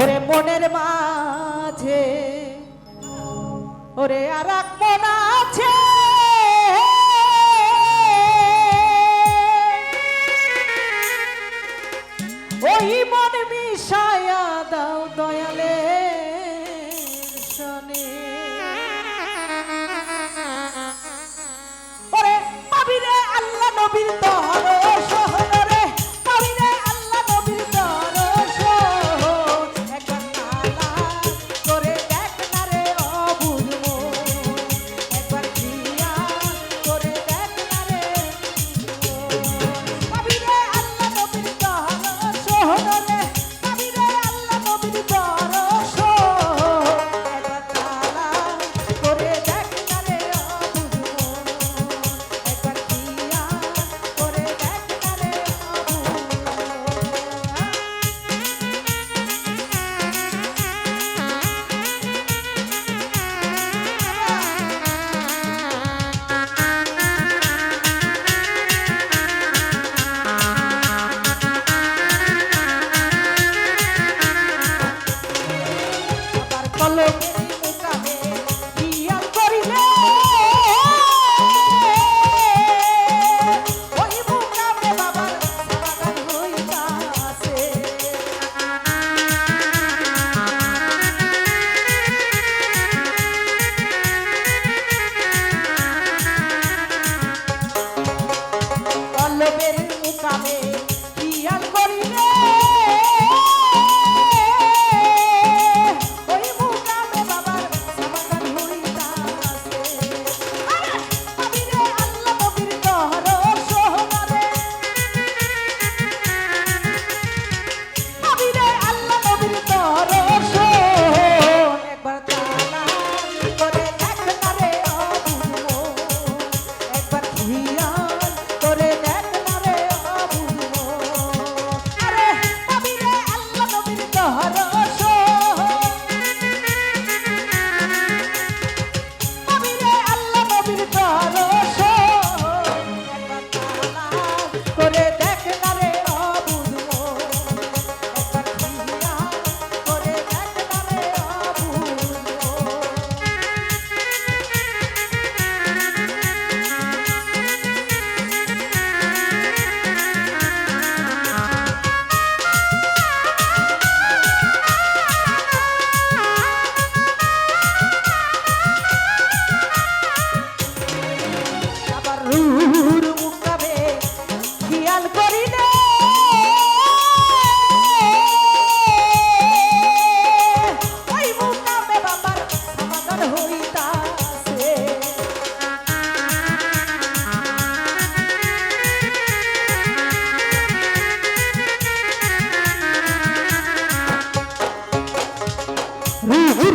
ওরে মনের মাঝে। ওরে আর এক মন আছে। ওই মন মিশায়া দাও দয়ালে শনি। ওরে পাবিরে আল্লাহ নবীর দয়া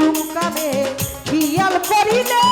ধুমকাবে খেয়াল করিলে